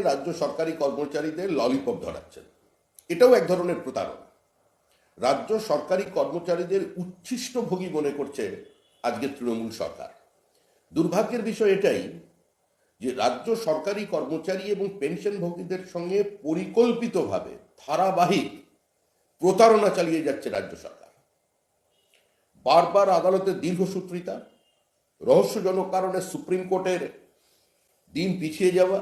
রাজ্য সরকারি কর্মচারীদের ললিপপ ধরাচ্ছেন। এটাও এক ধরনের প্রতারণা রাজ্য সরকারি কর্মচারীদের উচ্ছিষ্ট ভোগী মনে করছে আজকে তৃণমূল সরকার। দুর্ভাগ্যের বিষয় এটাই যে রাজ্য সরকারি কর্মচারী এবং পেনশনভোগীদের সঙ্গে পরিকল্পিতভাবে, ধারাবাহিক প্রতারণা চালিয়ে যাচ্ছে রাজ্য সরকার। বারবার আদালতের দীর্ঘসূত্রিতা রহস্যজনক কারণে সুপ্রিম কোর্টের দিন পিছিয়ে যাওয়া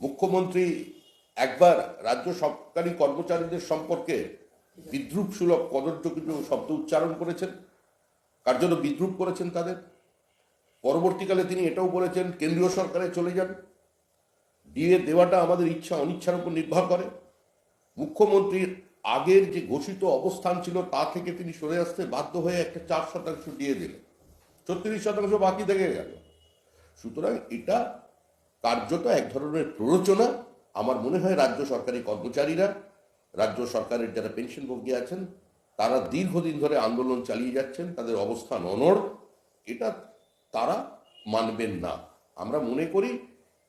মুখ্যমন্ত্রী একবার রাজ্য সরকারি কর্মচারীদের সম্পর্কে বিদ্রুপ সুলভ কদর্য কিছু শব্দ উচ্চারণ করেছেন। কার জন্য বিদ্রুপ করেছেন তাদের? পরবর্তীকালে তিনি এটাও বলেছেন, কেন্দ্রীয় সরকারে চলে যান। ডিএ দেওয়াটা আমাদের ইচ্ছা, অনিচ্ছার উপর নির্ভর করে। মুখ্যমন্ত্রীর আগের যে ঘোষিত অবস্থান ছিল, তা থেকে তিনি সরে আসতে বাধ্য হয়ে একটা চার শতাংশ দিয়ে দিলেন। ছত্রিশ শতাংশ বাকি থেকে গেল। সুতরাং এটা কার্যত এক ধরনের প্ররোচনা। আমার মনে হয় রাজ্য সরকারি কর্মচারীরা, রাজ্য সরকারের যারা পেনশনভোগী আছেন, তারা দীর্ঘদিন ধরে আন্দোলন চালিয়ে যাচ্ছেন, তাদের অবস্থান অনড়। এটা তারা মানবেন না। আমরা মনে করি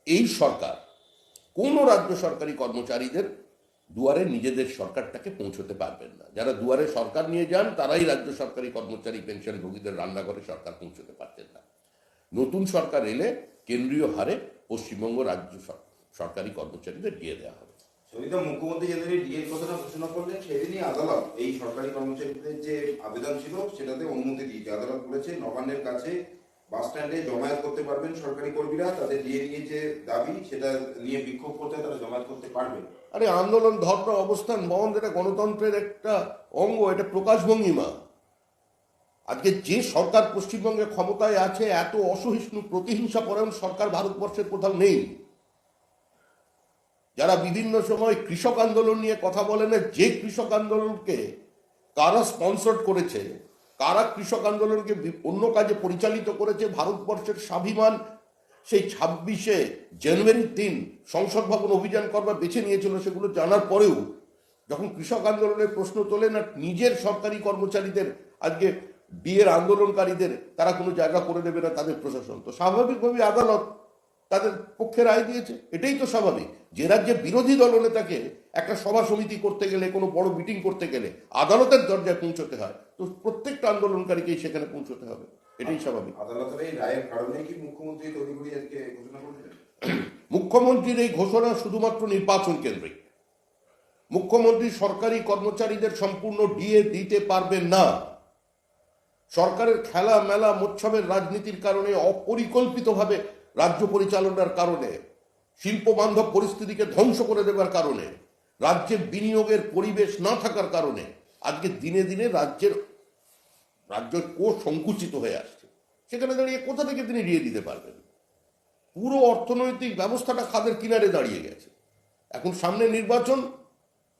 এই সরকার, কোনো রাজ্য সরকারি কর্মচারীদের দুয়ারে নিজেদের সরকারটাকে পৌঁছতে পারবেন না। যারা দুয়ারে সরকার নিয়ে যান, তারাই রাজ্য সরকারি কর্মচারী পেনশনভোগীদের রান্নাঘরে সরকার পৌঁছতে পারতেন না। নতুন সরকার এলে কেন্দ্রীয় হারে পশ্চিমবঙ্গ রাজ্য সরকারি কর্মচারীদের দিয়ে দেওয়া হবে। সবিতা মুখ্যমন্ত্রী যেদিনই ডিএর কথাটা ঘোষণা করলেন সেদিনই আদালত এই সরকারি কর্মচারীদের যে আবেদন ছিল সেটাতে অনুমতি দিয়েছে। আদালত বলেছে নবান্নের কাছে বাস স্ট্যান্ডে জমায়েত করতে পারবেন সরকারি কর্মীরা তাদের ডিএ নিয়ে যে দাবি সেটা নিয়ে বিক্ষোভ করতে তারা জমায়েত করতে পারবেন। আরে আন্দোলন ধর্ম অবস্থান বন্ধ এটা গণতন্ত্রের একটা অঙ্গ এটা প্রকাশভঙ্গিমা। আজকে যে সরকার পশ্চিমবঙ্গে ক্ষমতায় আছে, এত অসহিষ্ণু, প্রতিহিংসা পরায়ণ সরকার ভারতবর্ষের কোথাও নেই। যারা বিভিন্ন সময় কৃষক আন্দোলন নিয়ে কথা বলেন যে কৃষক আন্দোলনকে কারা স্পন্সর করেছে, কারা কৃষক আন্দোলনকে অন্য কাজে পরিচালিত করেছে, ভারতবর্ষের স্বাভিমান সেই ছাব্বিশে জানুয়ারির দিন সংসদ ভবন অভিযান করবার বেছে নিয়েছিল সেগুলো জানার পরেও যখন কৃষক আন্দোলনের প্রশ্ন তোলেন আর নিজের সরকারি কর্মচারীদের আজকে বিয়ের আন্দোলনকারীদের তারা কোনো জায়গা করে দেবে না তাদের প্রশাসন। তো স্বাভাবিকভাবে আদালত তাদের পক্ষে রায় দিয়েছে। এটাই তো স্বাভাবিক। যে রাজ্যে বিরোধী দলনেতাকে একটা সভা সমিতি করতে গেলে কোনো বড় মিটিং করতে গেলে আদালতের দরজায় পৌঁছতে হয়। তো প্রত্যেকটা আন্দোলনকারীকেই সেখানে পৌঁছতে হবে। এটাই স্বাভাবিক। আদালতের এই রায়ের কারণে কি মুখ্যমন্ত্রী তড়িঘড়ি আজকে ঘোষণা করলেন মুখ্যমন্ত্রীর এই ঘোষণা শুধুমাত্র নির্বাচন কেন্দ্রিক। মুখ্যমন্ত্রী সরকারি কর্মচারীদের সম্পূর্ণ ডিএ দিতে পারবেন না। সরকারের খেলা, মেলা মোচ্ছবের রাজনীতির কারণে অপরিকল্পিতভাবে রাজ্য পরিচালনার কারণে, শিল্প বান্ধব পরিস্থিতিকে ধ্বংস করে দেবার কারণে, রাজ্যে বিনিয়োগের পরিবেশ না থাকার কারণে আজকে দিনে দিনে রাজ্যের রাজ্যের কোষ সংকুচিত হয়ে আসছে। সেখানে দাঁড়িয়ে কোথা থেকে তিনি দিয়ে দিতে পারবেন? পুরো অর্থনৈতিক ব্যবস্থাটা খাদের কিনারে দাঁড়িয়ে গেছে। এখন সামনে নির্বাচন,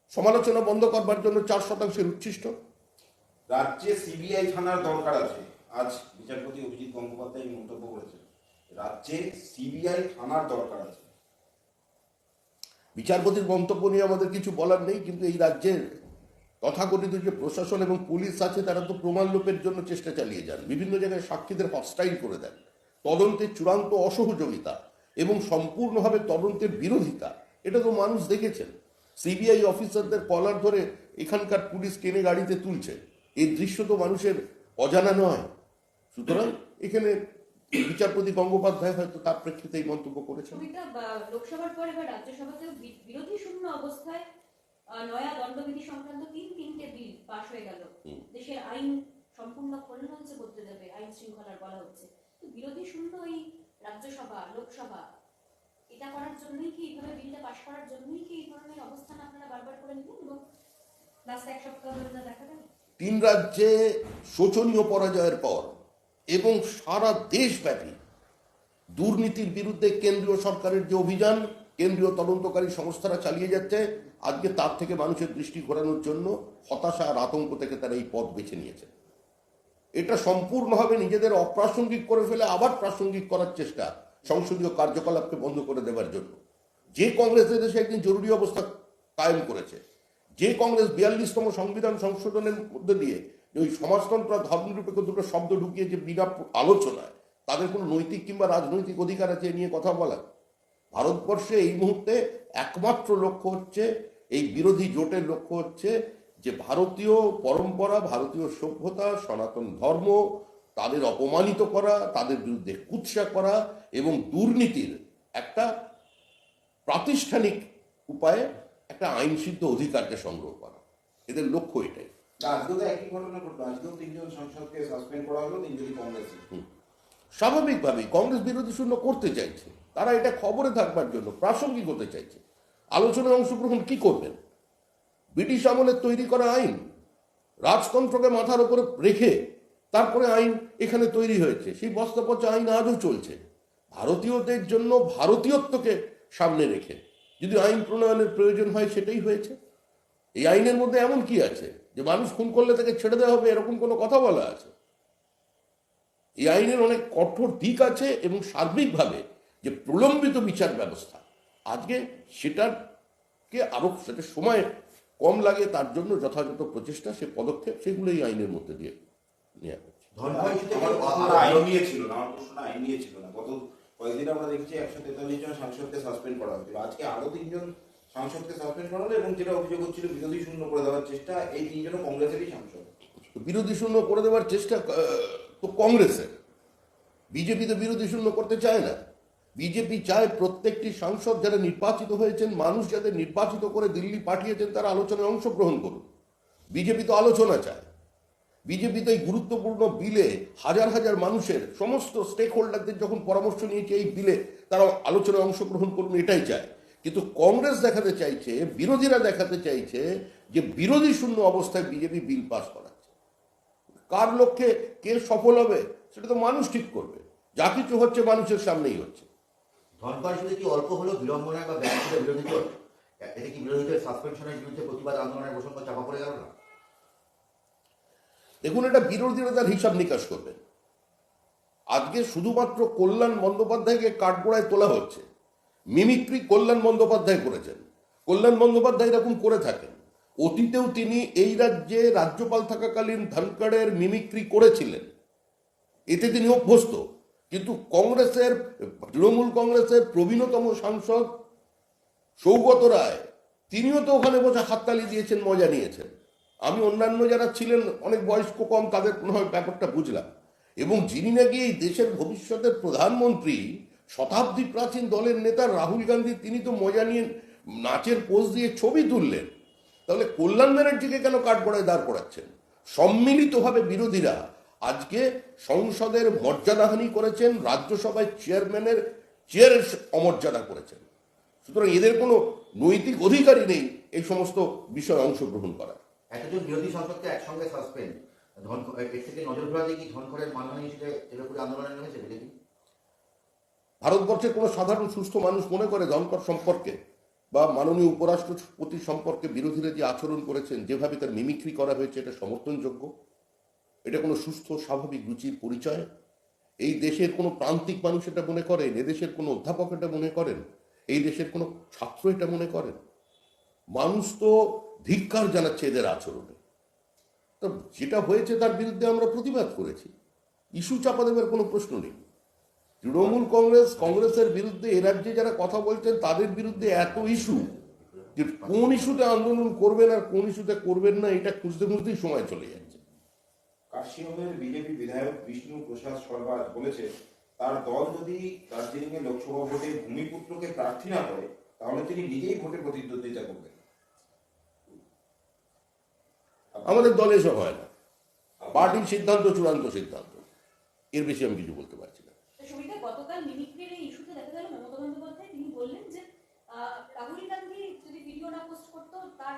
সমালোচনা বন্ধ করবার জন্য চার শতাংশের উচ্ছিষ্ট। রাজ্যে সিবিআই থানার দরকার আছে। আজ বিচারপতি অভিজিৎ গঙ্গোপাধ্যায় এই মন্তব্য করেছেন। রাজ্যে সিবিআই থানার দরকার আছে। বিচারপতির মন্তব্য নিয়ে আমাদের কিছু বলার নেই, কিন্তু এই রাজ্যের তথাকথিত যে প্রশাসন এবং পুলিশ আছে, তারা তো প্রমাণ লোপের জন্য চেষ্টা চালিয়ে যান। বিভিন্ন জায়গায় সাক্ষীদের হস্টাইল করে দেন। তদন্তের চূড়ান্ত অসহযোগিতা এবং সম্পূর্ণভাবে তদন্তের বিরোধিতা, এটা তো মানুষ দেখেছেন। সিবিআই অফিসারদের কলার ধরে এখানকার পুলিশ কেনে গাড়িতে তুলছে। এই দৃশ্য তো মানুষের অজানা নয়। সুতরাং এখানে বিচারপতি গঙ্গোপাধ্যায় হয়তো তার প্রেক্ষিতে এই মন্তব্য করেছেন। লোকসভার পরে বা রাজ্যসভাতেও বিরোধী শূন্য অবস্থায় নয়া দণ্ডবিধি সংক্রান্ত তিন তিনটে বিল পাশ হয়ে গেল। দেশের আইন সম্পূর্ণ খোলনলচে করতে দেবে আইন শৃঙ্খলার বলা হচ্ছে। তো বিরোধী শূন্য এই রাজ্যসভা লোকসভা এটা করার জন্যই কি এইভাবে বিলটা পাশ করার জন্যই কি এই ধরনের অবস্থান আপনারা বারবার করে নিলেন? এবং লাস্ট এক সপ্তাহ ধরে দেখা গেল। তিন রাজ্যে শোচনীয় পরাজয়ের পর এবং সারা দেশব্যাপী দুর্নীতির বিরুদ্ধে কেন্দ্রীয় সরকারের যে অভিযান, কেন্দ্রীয় তদন্তকারী সংস্থারা চালিয়ে যাচ্ছে, আজকে তার থেকে মানুষের দৃষ্টি ঘোরানোর জন্য হতাশা আর আতঙ্ক থেকে তারা এই পথ বেছে নিয়েছে। এটা সম্পূর্ণভাবে নিজেদের অপ্রাসঙ্গিক করে ফেলে আবার প্রাসঙ্গিক করার চেষ্টা সংসদীয় কার্যকলাপকে বন্ধ করে দেওয়ার জন্য। যে কংগ্রেস দেশে একদিন জরুরি অবস্থা কায়েম করেছে যে কংগ্রেস বিয়াল্লিশতম সংবিধান সংশোধনের মধ্যে দিয়ে ওই সমাজতন্ত্র ধর্মনিরপেক্ষ দুটো শব্দ ঢুকিয়ে যে বিনা আলোচনায়, তাদের কোনো নৈতিক কিংবা রাজনৈতিক অধিকার আছে এ নিয়ে কথা বলা? ভারতবর্ষে এই মুহূর্তে একমাত্র লক্ষ্য হচ্ছে, এই বিরোধী জোটের লক্ষ্য হচ্ছে যে ভারতীয় পরম্পরা, ভারতীয় সভ্যতা, সনাতন ধর্ম, তাদের অপমানিত করা, তাদের বিরুদ্ধে কুৎসা করা এবং দুর্নীতির একটা প্রাতিষ্ঠানিক উপায়ে একটা আইনসিদ্ধ অধিকারকে সংগ্রহ করা। এদের লক্ষ্য এটাই। স্বাভাবিকভাবেই কংগ্রেস বিরোধী শূন্য করতে চাইছে। তারা এটা খবরে থাকবার জন্য প্রাসঙ্গিক হতে চাইছে। আলোচনায় অংশগ্রহণ কি করবেন? ব্রিটিশ আমলের তৈরি করা আইন রাজতন্ত্রকে মাথার উপরে রেখে তারপরে আইন এখানে তৈরি হয়েছে। সেই বস্তা পচা আইন আজও চলছে। ভারতীয়দের জন্য ভারতীয়ত্বকে সামনে রেখে। যদি আইন প্রণয়নের প্রয়োজন হয় সেটাই হয়েছে। এই আইনের মধ্যে এমন কি আছে? যে মানুষ খুন করলে তাকে ছেড়ে দেওয়া হবে এরকম কোনো কথা বলা আছে? এই আইনের অনেক কঠোর দিক আছে এবং সার্বিকভাবে যে প্রলম্বিত বিচার ব্যবস্থা আজকে সেটাকে আরও সেটা সময় কম লাগে তার জন্য যথাযথ প্রচেষ্টা সে পদক্ষেপ সেগুলো এই আইনের মধ্যে দিয়ে নেওয়া হচ্ছে। কয়েকদিন আমরা দেখছি একশো তেতাল্লিশ জন সাংসদকে সাসপেন্ড করা হয়েছিল। আজকে আরও তিনজন সাংসদকে সাসপেন্ড করা হলো এবং যেটা অভিযোগ হচ্ছিল, বিরোধী শূন্য করে দেওয়ার চেষ্টা এই তিনজনও কংগ্রেসেরই সাংসদ। বিরোধী শূন্য করে দেওয়ার চেষ্টা তো কংগ্রেসের বিজেপি তো বিরোধী শূন্য করতে চায় না। বিজেপি চায় প্রত্যেকটি সাংসদ যারা নির্বাচিত হয়েছেন, মানুষ যাদের নির্বাচিত করে দিল্লি পাঠিয়েছেন, তারা আলোচনায় অংশগ্রহণ করুন বিজেপি তো আলোচনা চায়। বিজেপি তো এই গুরুত্বপূর্ণ বিলে হাজার হাজার মানুষের সমস্ত স্টেক হোল্ডারদের যখন পরামর্শ নিয়েছে এই বিলে, তারা আলোচনায় অংশগ্রহণ করুন, এটাই চায়। কিন্তু কংগ্রেস দেখাতে চাইছে, বিরোধীরা দেখাতে চাইছে যে বিরোধী শূন্য অবস্থায় বিজেপি বিল পাস করাচ্ছে। কার লক্ষ্যে, কে সফল হবে, সেটা তো মানুষ ঠিক করবে। যা কিছু হচ্ছে মানুষের সামনেই হচ্ছে। ইস্যুতে কি অল্প হলেও বিরোধীদের সাসপেনশনের বিরুদ্ধে প্রতিবাদ আন্দোলনের প্রসঙ্গ চাপা পড়ে গেল না? দেখুন, এটা বিরোধীরা হিসাব নিকাশ করবেন। আজকে শুধুমাত্র কল্যাণ বন্দ্যোপাধ্যায়কে কাঠগোড়ায় তোলা হচ্ছে। মিমিক্রি কল্যাণ বন্দ্যোপাধ্যায় করেছেন। কল্যাণ বন্দ্যোপাধ্যায় এরকম করে থাকেন। অতীতেও তিনি এই রাজ্যে রাজ্যপাল থাকাকালীন ধনকড়ের মিমিক্রি করেছিলেন। এতে তিনি অভ্যস্ত। কিন্তু কংগ্রেসের, তৃণমূল কংগ্রেসের প্রবীণতম সাংসদ সৌগত রায়, তিনিও তো ওখানে বসে হাততালি দিয়েছেন, মজা নিয়েছেন। আমি অন্যান্য যারা ছিলেন, অনেক বয়স্ক কম, তাদের হয় ব্যাপারটা বুঝলাম। এবং যিনি নাকি এই দেশের ভবিষ্যতের প্রধানমন্ত্রী, শতাব্দী প্রাচীন দলের নেতা রাহুল গান্ধী, তিনি তো মজা নিয়ে নাচের পোজ দিয়ে ছবি তুললেন। তাহলে কল্যাণ ব্যানার্জিকে কেন কাঠগড়ায় দাঁড় করাচ্ছেন? সম্মিলিতভাবে বিরোধীরা আজকে সংসদের মর্যাদাহানি করেছেন, রাজ্যসভায় চেয়ারম্যানের চেয়ারের অমর্যাদা করেছেন। সুতরাং এদের কোনো নৈতিক অধিকারই নেই এই সমস্ত বিষয়ে অংশগ্রহণ করার। এতজন বিরোধী সংসদকে একসঙ্গে সাসপেন্ড ধন এর থেকে নজর ঘোরাতে কি ধনখড়ের মানহানি হিসেবে তেলেপুরে আন্দোলনে নেমেছে বিজেপি ভারতবর্ষের কোনো সাধারণ সুস্থ মানুষ মনে করে ধনকর সম্পর্কে? বা মাননীয় উপরাষ্ট্রপতি সম্পর্কে বিরোধীরা যে আচরণ করেছেন, যেভাবে তার মিমিক্রি করা হয়েছে, এটা সমর্থনযোগ্য? এটা কোনো সুস্থ, স্বাভাবিক রুচির পরিচয়? এই দেশের কোনো প্রান্তিক মানুষ এটা মনে করেন? এদেশের কোনো অধ্যাপক এটা মনে করেন? এই দেশের কোনো ছাত্র এটা মনে করেন? মানুষ তো ধিক্কার জানাচ্ছে এদের আচরণে। তো যেটা হয়েছে তার বিরুদ্ধে আমরা প্রতিবাদ করেছি। ইস্যু চাপা দেবার কোনো প্রশ্ন নেই। তৃণমূল কংগ্রেস, কংগ্রেসের বিরুদ্ধে এ রাজ্যে যারা কথা বলছেন, তাদের বিরুদ্ধে এত ইস্যু যে কোন ইস্যুতে আন্দোলন করবেন আর কোন ইস্যুতে করবেন না, এটা খুঁজতে খুঁজতেই সময় চলে যাচ্ছে। কাশিয়ামের বিজেপি বিধায়ক বিষ্ণু প্রসাদ সরকার বলেছে, তার দল যদি দার্জিলিং এর লোকসভা ভোটে ভূমিপুত্রকে প্রার্থী না করে, তাহলে তিনি নিজেই ভোটে প্রতিদ্বন্দ্বিতা করবেন। আমাদের দলে এসব হয় না। পার্টির সিদ্ধান্ত চূড়ান্ত সিদ্ধান্ত। এর বেশি আমি কিছু বলতে পারছি না। গতকাল মিমিক্রির এই ইস্যুতে দেখা গেল মমতা বন্দ্যোপাধ্যায় তিনি বললেন যে রাহুল গান্ধী যদি ভিডিও না পোস্ট করতো তার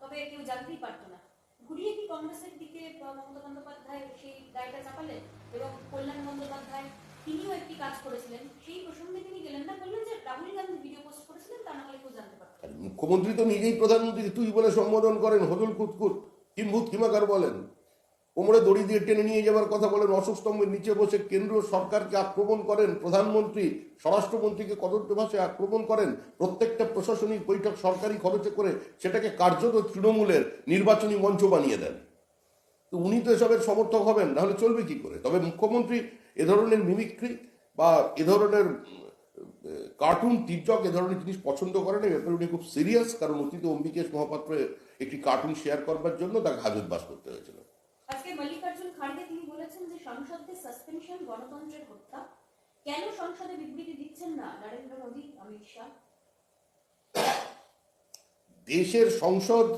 তবে কেউ জানতেই পারতো না। ঘুরিয়ে কি কংগ্রেসের দিকে মমতা বন্দ্যোপাধ্যায় সেই দায়টা চাপালেন এবং কল্যাণ বন্দ্যোপাধ্যায় তিনিও একটি কাজ করেছিলেন? সেই প্রসঙ্গে তিনি গেলেন না বললেন যে রাহুল গান্ধী ভিডিও পোস্ট করেছিলেন তা না হলে কেউ জানতে পারতো মুখ্যমন্ত্রী তো নিজেই প্রধানমন্ত্রী তুই বলে সম্বোধন করেন হদুল কুতকুত। কিম্ভূত কিমাকার বলেন? কোমরে দড়ি দিয়ে টেনে নিয়ে যাওয়ার কথা বলেন অশোকস্তম্ভের নিচে বসে কেন্দ্রীয় সরকারকে আক্রমণ করেন, প্রধানমন্ত্রী, স্বরাষ্ট্রমন্ত্রীকে কদর্য ভাষায় আক্রমণ করেন, প্রত্যেকটা প্রশাসনিক বৈঠক সরকারি খরচে করে সেটাকে কার্যত তৃণমূলের নির্বাচনী মঞ্চ বানিয়ে দেন। তো উনি তো এসবের সমর্থক হবেন নাহলে চলবে কি করে? তবে মুখ্যমন্ত্রী এ ধরনের মিমিক্রি বা এ ধরনের কার্টুন টিকটক এ ধরনের জিনিস পছন্দ করে না ব্যাপারে উনি খুব সিরিয়াস কারণ অতীতে অম্বিকেশ মহাপাত্র একটি কার্টুন শেয়ার করবার জন্য তাকে হাজতবাস করতে হয়েছিল। আজকে মল্লিকার্জুন খাড়গে তিনি বলেছেন যে সাসপেনশন গণতন্ত্রের হত্যা। কেন সংসদে বিবৃতি দিচ্ছেন না নরেন্দ্র মোদী অমিত শাহ? দেশের সংসদ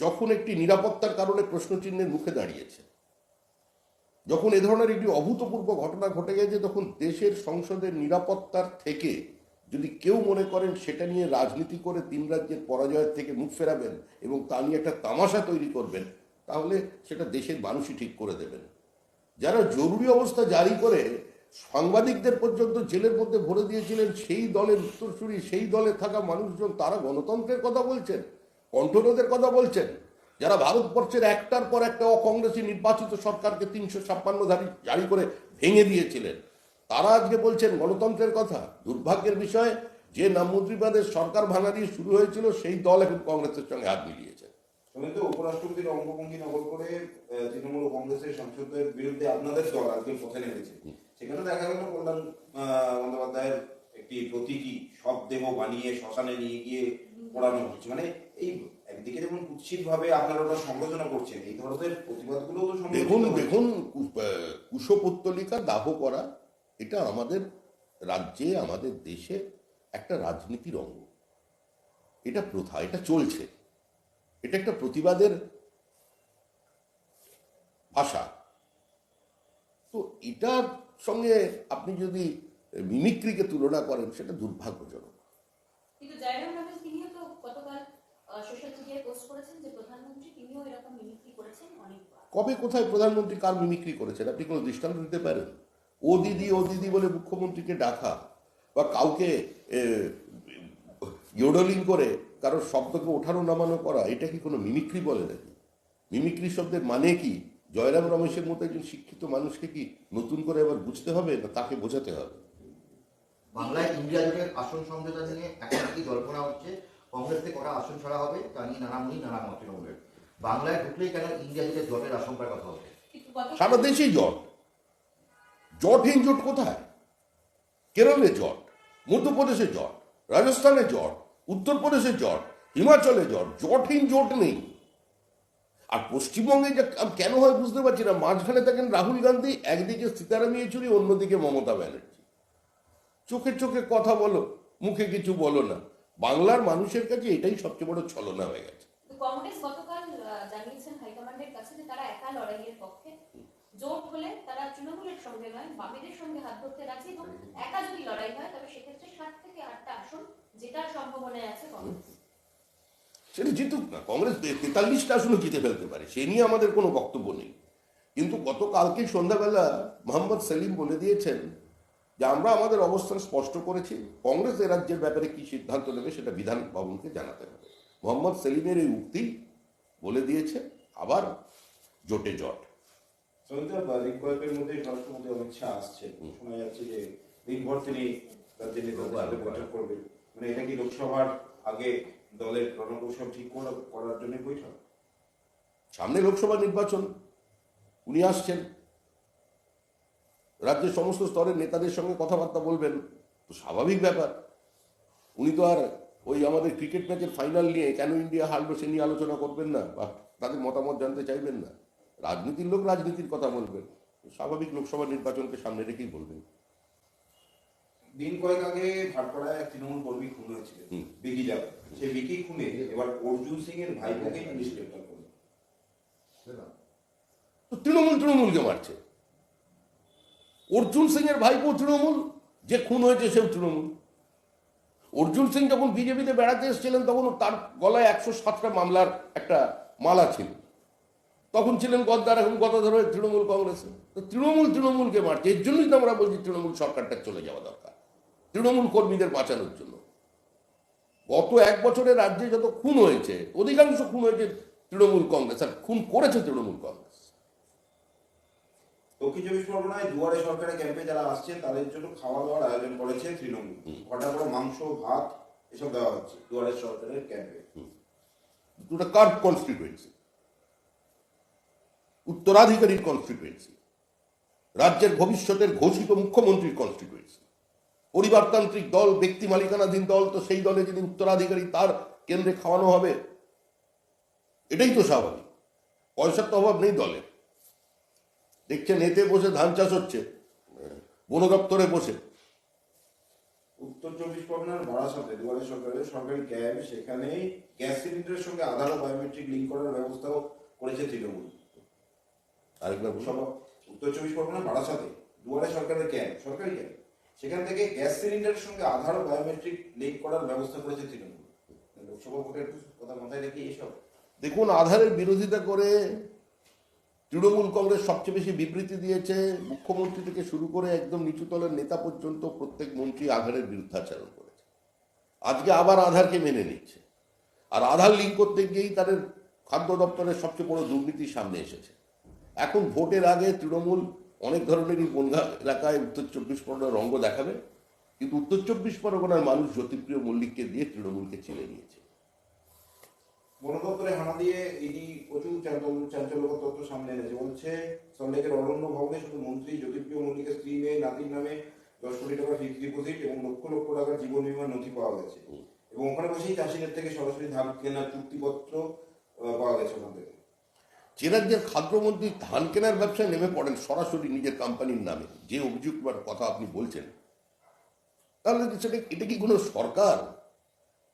যখন একটি নিরাপত্তার কারণে প্রশ্নচিহ্নের মুখে দাঁড়িয়েছে যখন এ ধরনের একটি অভূতপূর্ব ঘটনা ঘটে গেছে, তখন দেশের সংসদের নিরাপত্তার থেকে যদি কেউ মনে করেন সেটা নিয়ে রাজনীতি করে তিন রাজ্যের পরাজয়ের থেকে মুখ ফেরাবেন এবং তা নিয়ে একটা তামাশা তৈরি করবেন, তাহলে সেটা দেশের মানুষই ঠিক করে দেবেন। যারা জরুরি অবস্থা জারি করে সাংবাদিকদের পর্যন্ত জেলের মধ্যে ভরে দিয়েছিলেন, সেই দলের উত্তরসূরি, সেই দলে থাকা মানুষজন, তারা গণতন্ত্রের কথা বলছেন, কণ্ঠরোধের কথা বলছেন। যারা ভারতবর্ষের একটার পর একটা অকংগ্রেসি নির্বাচিত সরকারকে তিনশো ছাপ্পান্ন জারি করে ভেঙে দিয়েছিলেন, তারা আজকে বলছেন গণতন্ত্রের কথা। দুর্ভাগ্যের বিষয়, যে নামমন্ত্রীবাদের সরকার ভাঙা দিয়ে শুরু হয়েছিল, সেই দল এখন কংগ্রেসের সঙ্গে হাত মিলিয়েছে। উপরাষ্ট্রপতির অঙ্গভঙ্গি নকল করে তৃণমূল কংগ্রেসের সাংসদদের বিরুদ্ধে আপনাদের আজকে দেখা গেল বন্দ্যোপাধ্যায়ের একটি প্রতীকী বানিয়ে, শ্মশানে নিয়ে গিয়ে পড়ানো হচ্ছে। মানে এই একদিকে যেমন কুৎসিত ভাবে আপনারা ওটা সমালোচনা করছেন এই ধরনের প্রতিবাদগুলো তো দেখুন দেখুন কুশপুত্তলিকা দাহ করা এটা আমাদের রাজ্যে আমাদের দেশে একটা রাজনীতির অঙ্গ। এটা প্রথা এটা চলছে। এটা একটা প্রতিবাদের ভাষা। তো এটার সঙ্গে আপনি যদি মিমিক্রিকে তুলনা করেন সেটা দুর্ভাগ্যজনক। কিন্তু জয়রাম রমেশ তিনিও তো গতকাল সোশ্যাল মিডিয়ায় পোস্ট করেছেন যে প্রধানমন্ত্রী তিনিও এরকম মিমিক্রি করেছেন অনেকবার। কবে কোথায় প্রধানমন্ত্রী কার মিমিক্রি করেছেন? আপনি কোনো দৃষ্টান্ত দিতে পারেন? ও দিদি ও দিদি বলে মুখ্যমন্ত্রীকে ডাকা বা কাউকে ইয়োডলিং করে কারোর শব্দকে ওঠানো নামানো করা এটা কি কোনো মিমিক্রি বলে নাকি? মিমিক্রি শব্দের মানে কি? জয়রাম রমেশের মতো একজন শিক্ষিত মানুষকে কি নতুন করে এবার বুঝতে হবে না তাকে বোঝাতে হবে? বাংলায় ইন্ডিয়া জোটের আসন সমঝোতা নিয়ে এখন কি জল্পনা হচ্ছে কংগ্রেস থেকে করা আসন ছাড়া হবে তা নিয়ে নানা নানামুনি নানা মত তৃণমূলের বাংলায় ঢুকলেই কেন ইন্ডিয়া জোটের জটের আশঙ্কার কথা হচ্ছে গতকাল সারা দেশেই জট। জটহীন জোট কোথায়? কেরলে জট মধ্যপ্রদেশে জট রাজস্থানে জট উত্তরপ্রদেশে জট হিমাচলে জট জটহীন জোট নেই। আর পশ্চিমবঙ্গে যে কেন হয় বুঝতে পারছি না। মাঝখানে থাকেন রাহুল গান্ধী একদিকে সীতারাম ইয়েচুরি অন্যদিকে মমতা ব্যানার্জি। চোখে চোখে কথা বলো মুখে কিছু বলো না। বাংলার মানুষের কাছে এটাই সবচেয়ে বড় ছলনা হয়ে গেছে। কংগ্রেস গতকাল জানিয়েছেন হাইকমান্ডের কাছে যে তারা একা লড়াইয়ের পক্ষে জোট হলে তারা তৃণমূলের সঙ্গে নয় বামেদের সঙ্গে হাত ধরতে রাজি এবং একা যদি লড়াই হয় তবে সেক্ষেত্রে সাত থেকে আটটা আসন জেতার সম্ভাবনায় আছে কংগ্রেস সেটা জিতুক না। কংগ্রেস তেতাল্লিশটা আসনও জিতে ফেলতে পারে সে নিয়ে আমাদের কোনো বক্তব্য নেই। কিন্তু গতকালকে সন্ধ্যাবেলা মোহাম্মদ সেলিম বলে দিয়েছেন যে আমরা আমাদের অবস্থান স্পষ্ট করেছি কংগ্রেস এ রাজ্যের ব্যাপারে কি সিদ্ধান্ত নেবে সেটা বিধান ভবনকে জানাতে হবে। মোহাম্মদ সেলিমের এই উক্তি বলে দিয়েছে আবার জোটে জট। কয়েকের মধ্যে স্বরাষ্ট্রমন্ত্রী অমিত শাহ আসছে শোনা যাচ্ছে যে দিনভর তিনি রাজ্যের নেতাদের সাথে বৈঠক করবেন। মানে এটা কি লোকসভার আগে দলের রণকৌশল ঠিক করা- করার জন্য বৈঠক? সামনে লোকসভা নির্বাচন উনি আসছেন। রাজ্যের সমস্ত স্তরের নেতাদের সঙ্গে কথাবার্তা বলবেন তো স্বাভাবিক ব্যাপার। উনি তো আর ওই আমাদের ক্রিকেট ম্যাচের ফাইনাল নিয়ে কেন ইন্ডিয়া হারলো সে নিয়ে আলোচনা করবেন না বা তাদের মতামত জানতে চাইবেন না। রাজনীতির লোক রাজনীতির কথা বলবেন স্বাভাবিক লোকসভা নির্বাচনকে সামনে রেখেই বলবেন। দিন কয়েক আগে ভাটপাড়ায় এক তৃণমূল কর্মী খুন হয়েছিলেন হুম। বিকি যাদব। সেই বিকি খুনে এবার অর্জুন সিং এর ভাইপোকে পুলিশ গ্রেপ্তার করল তো তৃণমূল তৃণমূলকে মারছে। অর্জুন সিং এর ভাইপো তৃণমূল, যে খুন হয়েছে সেও তৃণমূল। অর্জুন সিং যখন বিজেপিতে বেড়াতে এসেছিলেন, তখন তার গলায় একশো সাতটা মামলার একটা মালা ছিল। তখন ছিলেন গদ্দার, এখন গদাধর হয়ে তৃণমূল কংগ্রেসে। তো তৃণমূল তৃণমূলকে মারছে, এর জন্যই তো আমরা বলছি তৃণমূল সরকারটা চলে যাওয়া দরকার, তৃণমূল কর্মীদের বাঁচানোর জন্য। গত এক বছরে রাজ্যে যত খুন হয়েছে, অধিকাংশ খুন হয়েছে তৃণমূল কংগ্রেস, আর খুন করেছে তৃণমূল কংগ্রেস। দক্ষিণ চব্বিশ পরগনায় দুয়ারে সরকারের ক্যাম্পে যারা আসছেন তাদের জন্য খাওয়া দাওয়ার আয়োজন করেছে তৃণমূল। ঘটা করে মাংস ভাত এসব দেওয়া হচ্ছে দুয়ারে সরকারের ক্যাম্পে। দুটা কার কনস্টিটুয়েন্সি উত্তরাধিকারীর কনস্টিটুয়েন্সি রাজ্যের ভবিষ্যতের ঘোষিত মুখ্যমন্ত্রীর কনস্টিটিউয়েন্সি পরিবারতান্ত্রিক দল ব্যক্তি মালিকানাধীন দল তো সেই দলে যিনি উত্তরাধিকারী তার কেন্দ্রে খাওয়ানো হবে এটাই তো স্বাভাবিক। পয়সার তো অভাব নেই দলের। দেখছেন এতে বসে ধান চাষ হচ্ছে বন দপ্তরে বসে। উত্তর চব্বিশ পরগনার বারাসাতে দুয়ারে সরকারের সরকারি ক্যাব সেখানে গ্যাস সিলিন্ডারের সঙ্গে আধার ও বায়োমেট্রিক লিঙ্ক করার ব্যবস্থাও করেছে তৃণমূল। আরেকবার উত্তর চব্বিশ পরগনা বারাসাতে দুয়ারে সরকারের ক্যাব সরকারি ক্যাব সেখান থেকে গ্যাস সিলিন্ডারের সঙ্গে আধার ও বায়োমেট্রিক লিঙ্ক করার ব্যবস্থা করেছে তৃণমূল। লোকসভা ভোটের কথা মাথায় রেখে এসব। দেখুন আধারের বিরোধিতা করে তৃণমূল কংগ্রেস সবচেয়ে বেশি বিবৃতি দিয়েছে, মুখ্যমন্ত্রী থেকে শুরু করে একদম নিচুতলের নেতা পর্যন্ত প্রত্যেক মন্ত্রী আধারের বিরুদ্ধাচরণ করেছে। আজকে আবার আধারকে মেনে নিচ্ছে। আর আধার লিঙ্ক করতে গিয়েই তাদের খাদ্য দপ্তরের সবচেয়ে বড় দুর্নীতি সামনে এসেছে। এখন ভোটের আগে তৃণমূল অনেক ধরনেরই বনগা এলাকায় উত্তর চব্বিশ পরগনার রঙ্গ দেখাবে। কিন্তু উত্তর চব্বিশ পরগনার মানুষ জ্যোতিপ্রিয় মল্লিককে দিয়ে তৃণমূলকে চিনে নিয়েছে। বন দপ্তরে হানা দিয়ে ইডি প্রচুর চাঞ্চল্য চাঞ্চল্যকর তথ্য সামনে এনেছে। বলছে সল্লেকের অরণ্য ভবনে শুধু মন্ত্রী জ্যোতিপ্রিয় মল্লিকের স্ত্রী মেয়ে নাতির নামে দশ কোটি টাকা ফিক্সড ডিপোজিট এবং লক্ষ লক্ষ টাকার জীবন বীমার নথি পাওয়া গেছে। এবং ওখানে বসেই চাষিদের থেকে সরাসরি ধান কেনার চুক্তিপত্র পাওয়া গেছে ওখান থেকে যে রাজ্যের খাদ্যমন্ত্রী ধান কেনার ব্যবসায় নেমে পড়েন সরাসরি নিজের কোম্পানির নামে। যে অভিযোগ বা কথা আপনি বলছেন তাহলে সেটা এটা কি কোনো সরকার?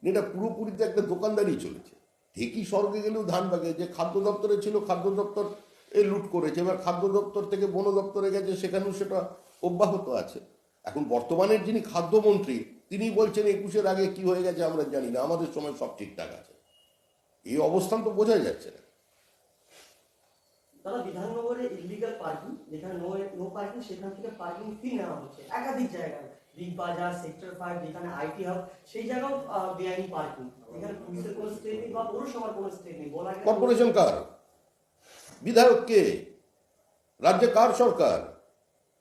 এটা পুরোপুরি তো একটা দোকানদারি চলেছে। ঠিকই স্বর্গে গেলেও ধান বাগে। যে খাদ্য দপ্তরে ছিল, খাদ্য দপ্তর এ লুট করেছে। এবার খাদ্য দপ্তর থেকে বন দপ্তরে গেছে, সেখানেও সেটা অব্যাহত আছে। এখন বর্তমানের যিনি খাদ্যমন্ত্রী, তিনি বলছেন একুশের আগে কি হয়ে গেছে আমরা জানি না। আমাদের সময় সব ঠিকঠাক আছে। এই অবস্থান তো বোঝাই যাচ্ছে না। বিধাননগরে ইলিগাল পার্কিং যেখানে নো পার্কিং সেখান থেকে পার্কিং ফি নেওয়া হচ্ছে, একাধিক জায়গায়। বিগ বাজার সেক্টর ফাইভ যেখানে আইটি হাব সেই জায়গাও বেআইনি পার্কিং এখানে পুলিশের কোনো স্টেট নেই বা পৌরসভার কোনো স্টেট নেই। বলা কর্পোরেশন কার? বিধায়ক কে? রাজ্যে কার সরকার?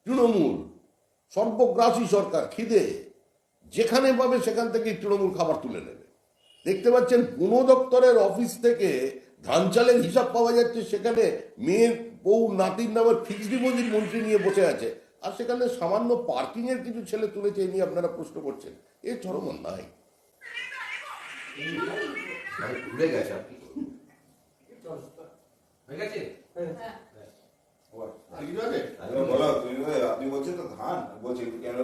তৃণমূল? সর্বগ্রাসী সরকার, খিদে? যেখানে পাবে সেখান থেকে তৃণমূল খাবার তুলে নেবে। দেখতে পাচ্ছেন, কোন দপ্তরের অফিস থেকে ধান চালের হিসাব পাওয়া যাচ্ছে, সেখানে মেয়ের বউ নাতির নামের ফিক্সড ডিপোজিট মন্ত্রী নিয়ে বসে আছে। আর সেখানে সামান্য পার্কিং এর কিছু ছেলে তুলেছে নিয়ে আপনারা প্রশ্ন করছেন এ চরম মানে ভুলে গেছে? হয়ে হ্যাঁ তুমি আপনি বলছেন তো ধান বলছেন কেন